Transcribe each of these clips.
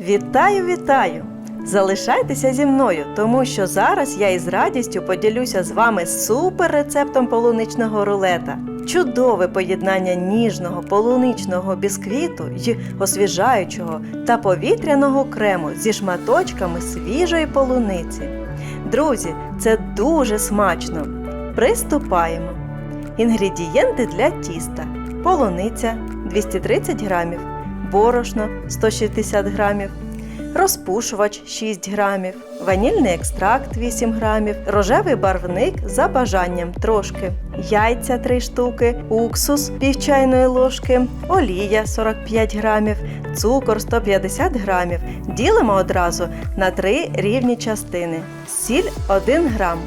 Вітаю, вітаю! Залишайтеся зі мною, тому що зараз я із радістю поділюся з вами супер рецептом полуничного рулета. Чудове поєднання ніжного полуничного бісквіту й освіжаючого та повітряного крему зі шматочками свіжої полуниці. Друзі, це дуже смачно. Приступаємо. Інгредієнти для тіста: полуниця 230 грамів, борошно 160 грамів, розпушувач 6 грамів, ванільний екстракт 8 грамів, рожевий барвник за бажанням трошки, яйця 3 штуки, уксус пів чайної ложки, олія 45 грамів, цукор 150 грамів. Ділимо одразу на 3 рівні частини, сіль 1 грам.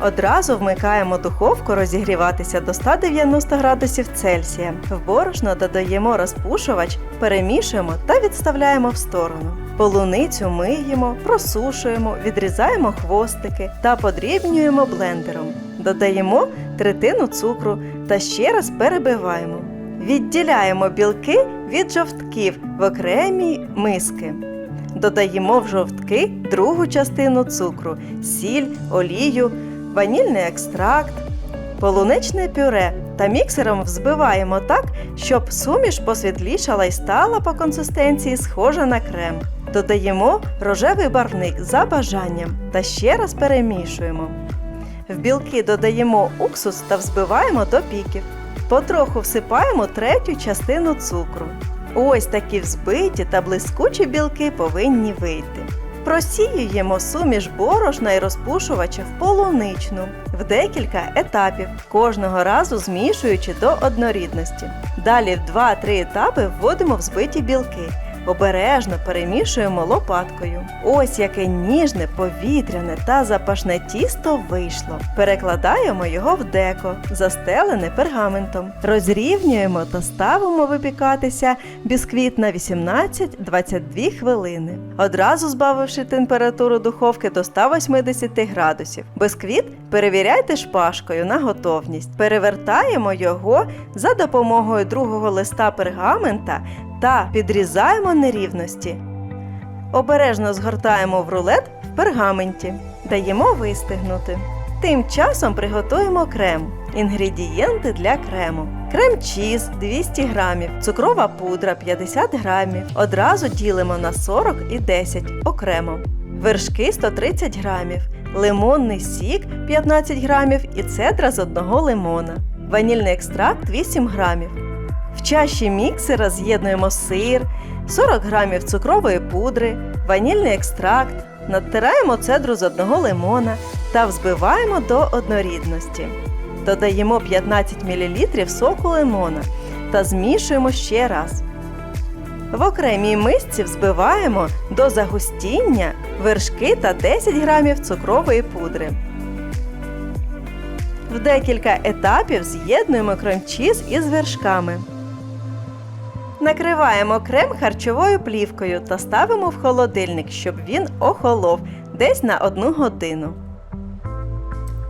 Одразу вмикаємо духовку розігріватися до 190 градусів Цельсія. В борошно додаємо розпушувач, перемішуємо та відставляємо в сторону. Полуницю миємо, просушуємо, відрізаємо хвостики та подрібнюємо блендером. Додаємо третину цукру та ще раз перебиваємо. Відділяємо білки від жовтків в окремі миски. Додаємо в жовтки другу частину цукру, сіль, олію, ванільний екстракт, полуничне пюре та міксером взбиваємо так, щоб суміш посвітлішала і стала по консистенції схожа на крем. Додаємо рожевий барвник за бажанням та ще раз перемішуємо. В білки додаємо уксус та взбиваємо до піків. Потроху всипаємо третю частину цукру. Ось такі взбиті та блискучі білки повинні вийти. Просіюємо суміш борошна і розпушувача в полуничну в декілька етапів, кожного разу змішуючи до однорідності. Далі в 2-3 етапи вводимо взбиті білки. Обережно перемішуємо лопаткою. Ось яке ніжне, повітряне та запашне тісто вийшло. Перекладаємо його в деко, застелене пергаментом. Розрівнюємо та ставимо випікатися бісквіт на 18-22 хвилини. Одразу збавивши температуру духовки до 180 градусів. Бісквіт перевіряйте шпажкою на готовність. Перевертаємо його за допомогою другого листа пергамента та підрізаємо нерівності. Обережно згортаємо в рулет в пергаменті. Даємо вистигнути. Тим часом приготуємо крем. Інгредієнти для крему. Крем чіз 200 грамів, цукрова пудра 50 грамів. Одразу ділимо на 40 і 10 окремо. Вершки 130 грамів, лимонний сік 15 грамів і цедра з одного лимона. Ванільний екстракт 8 грамів. В чаші міксера з'єднуємо сир, 40 грамів цукрової пудри, ванільний екстракт, надтираємо цедру з одного лимона та взбиваємо до однорідності. Додаємо 15 мл соку лимона та змішуємо ще раз. В окремій мисці взбиваємо до загустіння вершки та 10 грамів цукрової пудри. В декілька етапів з'єднуємо крем-чіз із вершками. Накриваємо крем харчовою плівкою та ставимо в холодильник, щоб він охолов десь на 1 годину.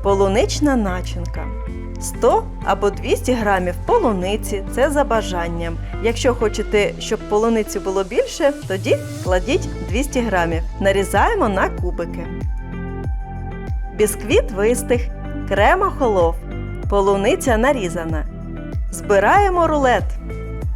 Полунична начинка. 100 або 200 грамів полуниці це за бажанням. Якщо хочете, щоб полуниці було більше, тоді кладіть 200 грамів. Нарізаємо на кубики. Бісквіт вистих, крем охолов, полуниця нарізана. Збираємо рулет.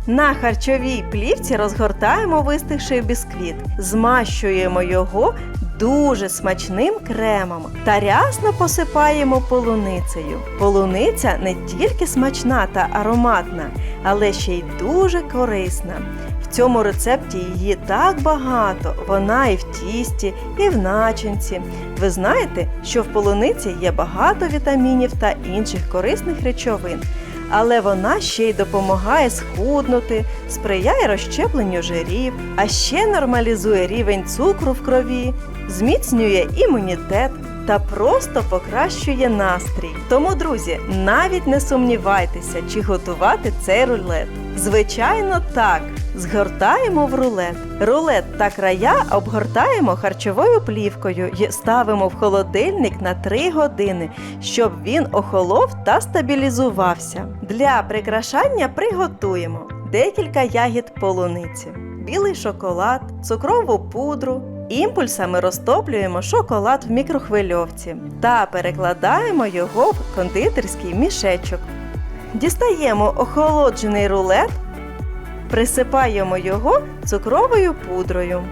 На харчовій плівці розгортаємо вистигший бісквіт, змащуємо його дуже смачним кремом та рясно посипаємо полуницею. Полуниця не тільки смачна та ароматна, але ще й дуже корисна. В цьому рецепті її так багато, вона і в тісті, і в начинці. Ви знаєте, що в полуниці є багато вітамінів та інших корисних речовин але вона ще й допомагає схуднути, сприяє розщепленню жирів, а ще нормалізує рівень цукру в крові, зміцнює імунітет та просто покращує настрій. Тому, друзі, навіть не сумнівайтеся, чи готувати цей рулет. Звичайно, так. Згортаємо в рулет. Рулет та края обгортаємо харчовою плівкою і ставимо в холодильник на 3 години, щоб він охолов та стабілізувався. Для прикрашання приготуємо декілька ягід полуниці, білий шоколад, цукрову пудру. Імпульсами розтоплюємо шоколад в мікрохвильовці та перекладаємо його в кондитерський мішечок. Дістаємо охолоджений рулет, присипаємо його цукровою пудрою.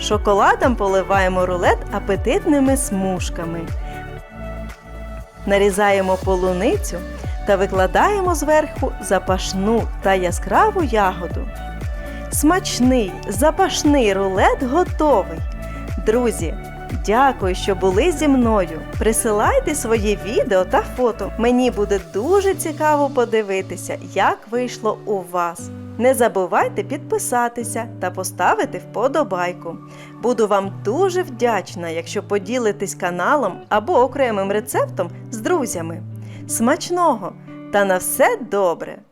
Шоколадом поливаємо рулет апетитними смужками. Нарізаємо полуницю та викладаємо зверху запашну та яскраву ягоду. Смачний запашний рулет готовий. Друзі, дякую, що були зі мною. Присилайте свої відео та фото. Мені буде дуже цікаво подивитися, як вийшло у вас. Не забувайте підписатися та поставити вподобайку. Буду вам дуже вдячна, якщо поділитесь каналом або окремим рецептом з друзями. Смачного та на все добре!